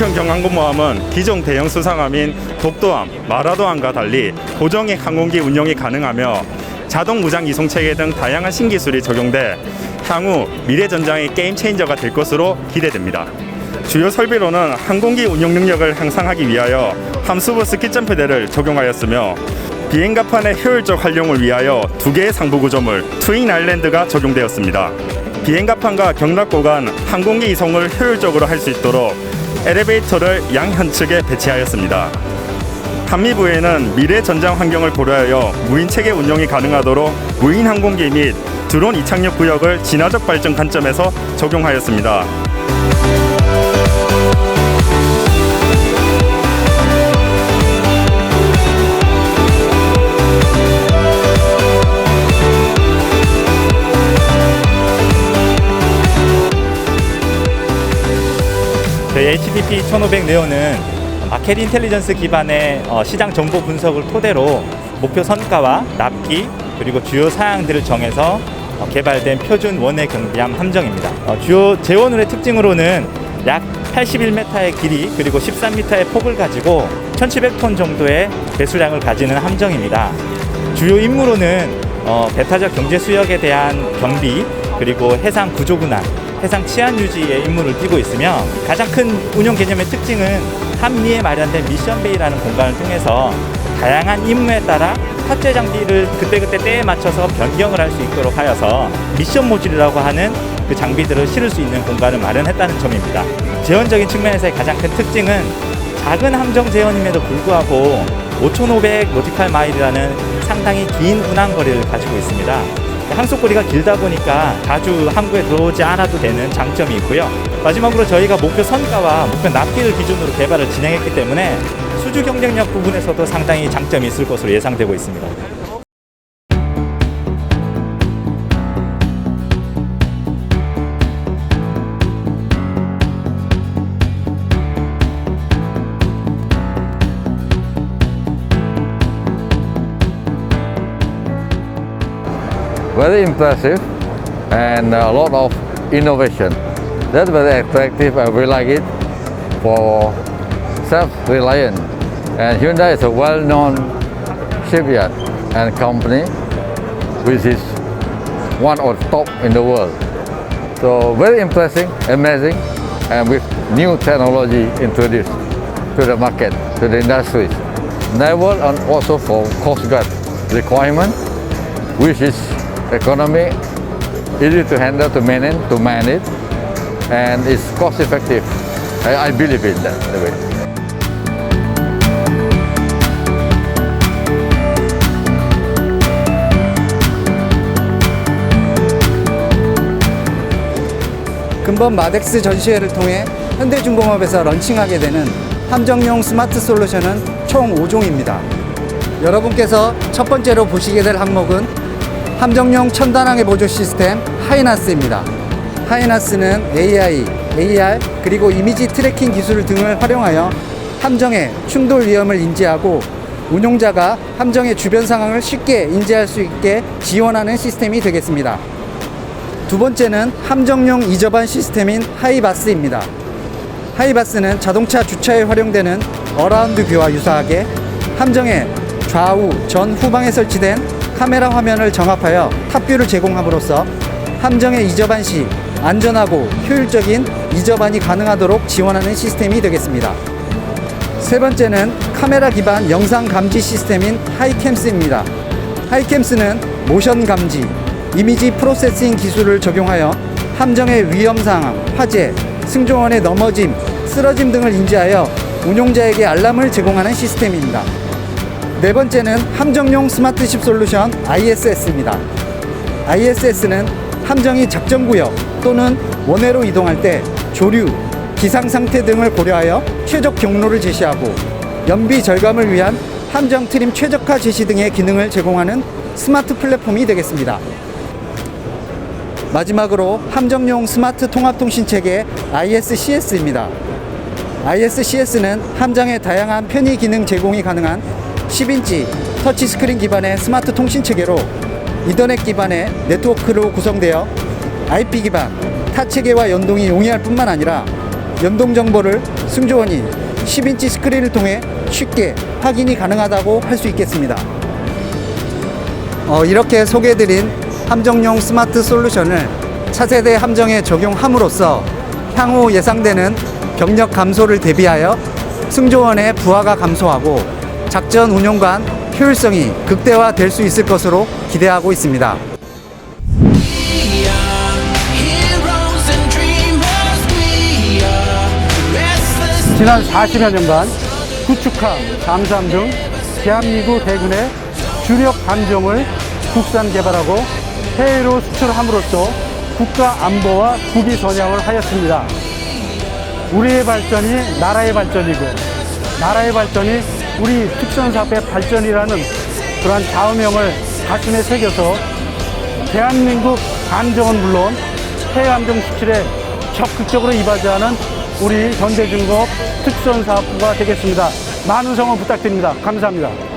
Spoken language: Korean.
항공모함은 기존 대형 수상함인 독도함, 마라도함과 달리 고정익 항공기 운용이 가능하며 자동 무장 이송 체계 등 다양한 신기술이 적용돼 향후 미래 전장의 게임 체인저가 될 것으로 기대됩니다. 주요 설비로는 항공기 운용 능력을 향상하기 위하여 함수부 스키점프대를 적용하였으며 비행갑판의 효율적 활용을 위하여 두 개의 상부 구조물 트윈 아일랜드가 적용되었습니다. 비행갑판과 경락고 간 항공기 이송을 효율적으로 할 수 있도록 엘리베이터를 양현측에 배치하였습니다. 한미부에는 미래 전장 환경을 고려하여 무인 체계 운용이 가능하도록 무인 항공기 및 드론 이착륙 구역을 진화적 발전 관점에서 적용하였습니다. 저희 HDP 1500 네오는 마켓 인텔리전스 기반의 어, 시장 정보 분석을 토대로 목표 선가와 납기 그리고 주요 사양들을 정해서 어, 개발된 표준 원의 경비함 함정입니다. 어, 주요 재원울의 특징으로는 약 81m의 길이 그리고 13m의 폭을 가지고 1700톤 정도의 배수량을 가지는 함정입니다. 주요 임무로는 어, 배타적 경제 수역에 대한 경비 그리고 해상 구조군함, 해상 치안 유지의 임무를 띠고 있으며 가장 큰 운용 개념의 특징은 한미에 마련된 미션 베이라는 공간을 통해서 다양한 임무에 따라 탑재 장비를 그때그때 때에 맞춰서 변경을 할 수 있도록 하여서 미션 모듈이라고 하는 그 장비들을 실을 수 있는 공간을 마련했다는 점입니다. 재원적인 측면에서의 가장 큰 특징은 작은 함정 재원임에도 불구하고 5,500 노티칼 마일이라는 상당히 긴 운항 거리를 가지고 있습니다. 항속거리가 길다 보니까 자주 항구에 들어오지 않아도 되는 장점이 있고요. 마지막으로 저희가 목표 선가와 목표 납기를 기준으로 개발을 진행했기 때문에 수주 경쟁력 부분에서도 상당히 장점이 있을 것으로 예상되고 있습니다. Very impressive and a lot of innovation. That's very attractive and we like it for self-reliant. And Hyundai is a well-known shipyard and company which is one of the top in the world. So very impressive, amazing, and with new technology introduced to the market, to the industries. Naval and also for Coast Guard requirement, which is economy, easy to handle, to manage, to manage, and it's cost effective. I, I believe in that the way. 근본 마덱스 전시회를 통해 현대중공업에서 런칭하게 되는 함정용 스마트 솔루션은 총 5종입니다. 여러분께서 첫 번째로 보시게 될 항목은 함정용 첨단항해 보조 시스템 하이나스입니다. 하이나스는 AI, AR 그리고 이미지 트래킹 기술 등을 활용하여 함정의 충돌 위험을 인지하고 운용자가 함정의 주변 상황을 쉽게 인지할 수 있게 지원하는 시스템이 되겠습니다. 두 번째는 함정용 이저반 시스템인 하이바스입니다. 하이바스는 자동차 주차에 활용되는 어라운드 뷰와 유사하게 함정의 좌우, 전, 후방에 설치된 카메라 화면을 정합하여 탑뷰를 제공함으로써 함정의 이저반 시 안전하고 효율적인 이저반이 가능하도록 지원하는 시스템이 되겠습니다. 세 번째는 카메라 기반 영상 감지 시스템인 하이캠스입니다. 하이캠스는 모션 감지, 이미지 프로세싱 기술을 적용하여 함정의 위험 상황, 화재, 승조원의 넘어짐, 쓰러짐 등을 인지하여 운용자에게 알람을 제공하는 시스템입니다. 네 번째는 함정용 스마트십 솔루션 ISS입니다. ISS는 함정이 작전 구역 또는 원해로 이동할 때 조류, 기상 상태 등을 고려하여 최적 경로를 제시하고 연비 절감을 위한 함정 트림 최적화 제시 등의 기능을 제공하는 스마트 플랫폼이 되겠습니다. 마지막으로 함정용 스마트 통합통신 체계 ISCS입니다. ISCS는 함정의 다양한 편의 기능 제공이 가능한 10인치 터치스크린 기반의 스마트 통신 체계로 이더넷 기반의 네트워크로 구성되어 IP 기반 타 체계와 연동이 용이할 뿐만 아니라 연동 정보를 승조원이 10인치 스크린을 통해 쉽게 확인이 가능하다고 할 수 있겠습니다. 어, 이렇게 소개해드린 함정용 스마트 솔루션을 차세대 함정에 적용함으로써 향후 예상되는 병력 감소를 대비하여 승조원의 부하가 감소하고 작전 운용 간 효율성이 극대화될 수 있을 것으로 기대하고 있습니다. 지난 40여 년간 구축함, 잠수함 등 대한민국 대군의 주력 함정을 국산 개발하고 해외로 수출함으로써 국가 안보와 국위 선양을 하였습니다. 우리의 발전이 나라의 발전이고 나라의 발전이 우리 특전사업의 발전이라는 그러한 좌우명을 가슴에 새겨서 대한민국 함정은 물론 해외 함정 수출에 적극적으로 이바지하는 우리 현대중공업 특선사업부가 되겠습니다. 많은 성원 부탁드립니다. 감사합니다.